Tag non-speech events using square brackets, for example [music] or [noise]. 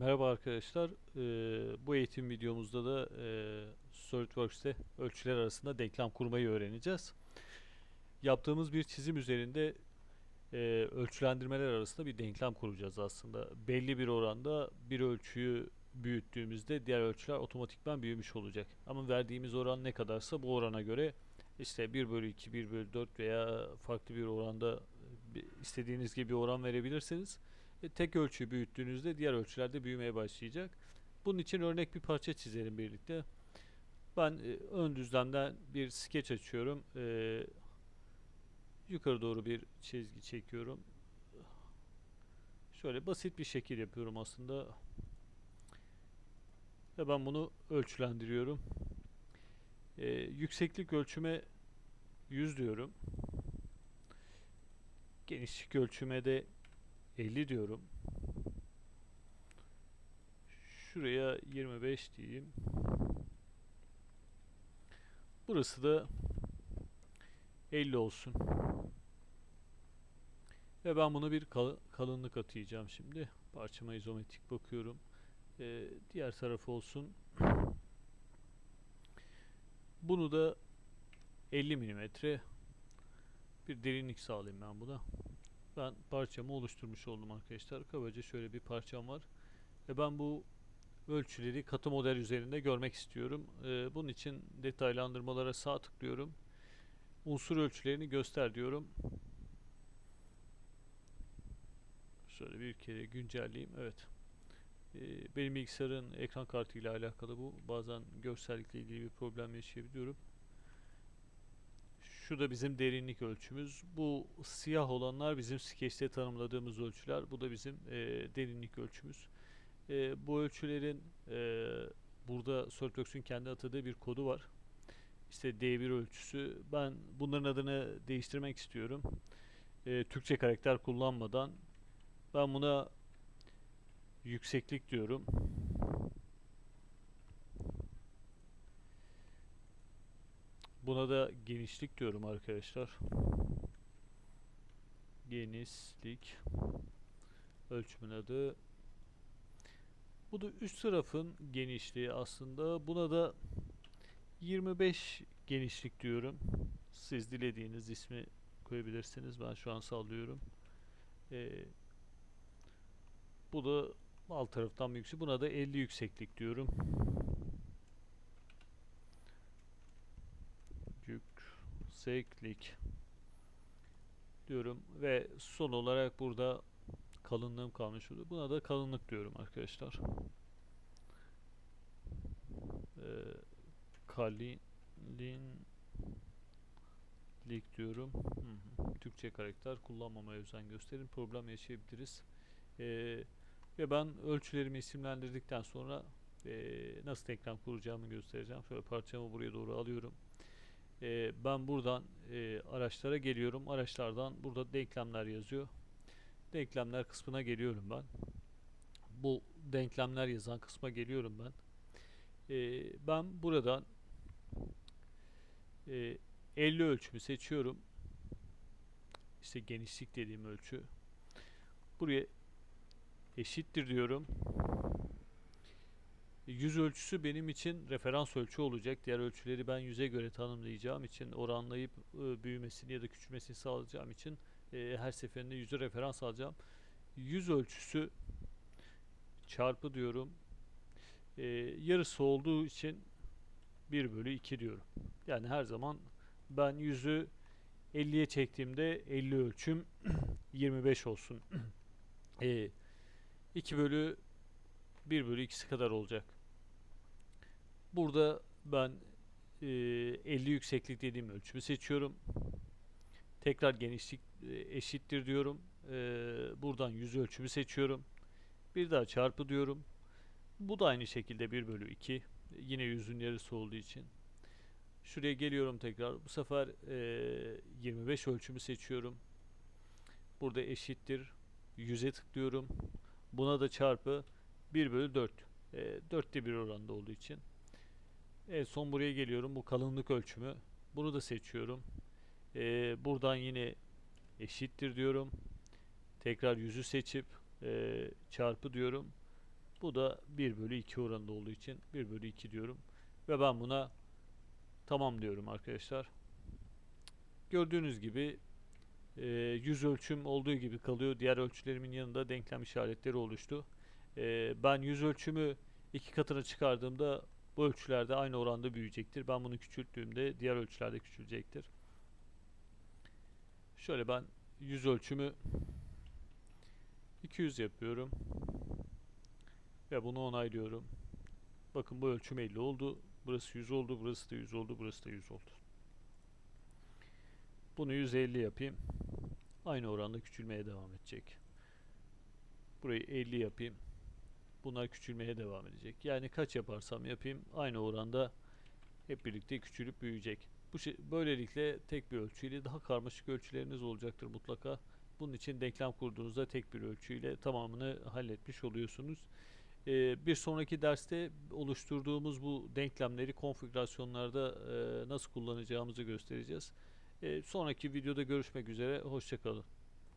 Merhaba arkadaşlar. Ee, bu eğitim videomuzda da e, SolidWorks'te ölçüler arasında denklem kurmayı öğreneceğiz. Yaptığımız bir çizim üzerinde e, ölçülendirmeler arasında bir denklem kuracağız aslında. Belli bir oranda bir ölçüyü büyüttüğümüzde diğer ölçüler otomatikman büyümüş olacak. Ama verdiğimiz oran ne kadarsa bu orana göre işte 1 bölü 2, 1 bölü 4 veya farklı bir oranda istediğiniz gibi oran verebilirsiniz. E, tek ölçüyü büyüttüğünüzde diğer ölçülerde büyümeye başlayacak. Bunun için örnek bir parça çizelim birlikte. Ben e, ön düzlemden bir skeç açıyorum. E, yukarı doğru bir çizgi çekiyorum. Şöyle basit bir şekil yapıyorum aslında. Ve ben bunu ölçülendiriyorum. E, yükseklik ölçüme 100 diyorum. Genişlik ölçüme de 50 diyorum. Şuraya 25 diyeyim. Burası da 50 olsun. Ve ben bunu bir kal- kalınlık atayacağım şimdi. Parçama izometrik bakıyorum. Ee, diğer tarafı olsun. Bunu da 50 milimetre bir derinlik sağlayayım ben buna. Ben parçamı oluşturmuş oldum arkadaşlar. Kabaca şöyle bir parçam var. Ve ben bu ölçüleri katı model üzerinde görmek istiyorum. Ee, bunun için detaylandırmalara sağ tıklıyorum. Unsur ölçülerini göster diyorum. Şöyle bir kere güncelleyeyim. Evet. Ee, benim bilgisayarın ekran kartı ile alakalı bu. Bazen görsellikle ilgili bir problem yaşayabiliyorum. Şu da bizim derinlik ölçümüz. Bu siyah olanlar bizim skeçte tanımladığımız ölçüler. Bu da bizim e, derinlik ölçümüz. E, bu ölçülerin e, burada SolidWorks'ün kendi atadığı bir kodu var. İşte D1 ölçüsü. Ben bunların adını değiştirmek istiyorum. E, Türkçe karakter kullanmadan ben buna yükseklik diyorum. Buna da genişlik diyorum arkadaşlar. Genişlik ölçümün adı. Bu da üst tarafın genişliği aslında. Buna da 25 genişlik diyorum. Siz dilediğiniz ismi koyabilirsiniz. Ben şu an sallıyorum. Ee, bu da alt taraftan bir. Buna da 50 yükseklik diyorum. Yükseklik diyorum ve son olarak burada kalınlığım kalmış oldu. Buna da kalınlık diyorum arkadaşlar. Ee, kalinlik diyorum. Hı hı. Türkçe karakter kullanmamaya özen gösterin. Problem yaşayabiliriz. Ee, ve ben ölçülerimi isimlendirdikten sonra ee, nasıl denklem kuracağımı göstereceğim. Şöyle parçamı buraya doğru alıyorum. Ee, ben buradan ee, araçlara geliyorum. Araçlardan burada denklemler yazıyor denklemler kısmına geliyorum ben. Bu denklemler yazan kısma geliyorum ben. Ee, ben buradan e, 50 ölçümü seçiyorum. İşte genişlik dediğim ölçü. Buraya eşittir diyorum. 100 ölçüsü benim için referans ölçü olacak. Diğer ölçüleri ben 100'e göre tanımlayacağım için oranlayıp e, büyümesini ya da küçülmesini sağlayacağım için e, her seferinde 100'e referans alacağım. 100 ölçüsü çarpı diyorum. E, yarısı olduğu için 1 bölü 2 diyorum. Yani her zaman ben 100'ü 50'ye çektiğimde 50 ölçüm [clears throat] 25 olsun. [clears throat] e, 2 bölü 1 bölü 2'si kadar olacak. Burada ben e, 50 yükseklik dediğim ölçümü seçiyorum. Tekrar genişlik eşittir diyorum. E, buradan 100 ölçümü seçiyorum. Bir daha çarpı diyorum. Bu da aynı şekilde 1 bölü 2. Yine 100'ün yarısı olduğu için. Şuraya geliyorum tekrar. Bu sefer e, 25 ölçümü seçiyorum. Burada eşittir. 100'e tıklıyorum. Buna da çarpı 1 bölü 4. E, 4'te 1 oranda olduğu için. Evet son buraya geliyorum. Bu kalınlık ölçümü. Bunu da seçiyorum. E, buradan yine eşittir diyorum. Tekrar yüzü seçip e, çarpı diyorum. Bu da 1 bölü 2 oranında olduğu için 1 bölü 2 diyorum. Ve ben buna tamam diyorum arkadaşlar. Gördüğünüz gibi e, yüz ölçüm olduğu gibi kalıyor. Diğer ölçülerimin yanında denklem işaretleri oluştu. E, ben yüz ölçümü iki katına çıkardığımda bu ölçülerde aynı oranda büyüyecektir. Ben bunu küçülttüğümde diğer ölçülerde küçülecektir. Şöyle ben yüz ölçümü 200 yapıyorum. Ve bunu onaylıyorum. Bakın bu ölçüm 50 oldu. Burası 100 oldu, burası da 100 oldu, burası da 100 oldu. Bunu 150 yapayım. Aynı oranda küçülmeye devam edecek. Burayı 50 yapayım. Bunlar küçülmeye devam edecek. Yani kaç yaparsam yapayım aynı oranda hep birlikte küçülüp büyüyecek. Bu şey, böylelikle tek bir ölçüyle daha karmaşık ölçüleriniz olacaktır mutlaka. Bunun için denklem kurduğunuzda tek bir ölçüyle tamamını halletmiş oluyorsunuz. Ee, bir sonraki derste oluşturduğumuz bu denklemleri konfigürasyonlarda e, nasıl kullanacağımızı göstereceğiz. Ee, sonraki videoda görüşmek üzere. Hoşçakalın.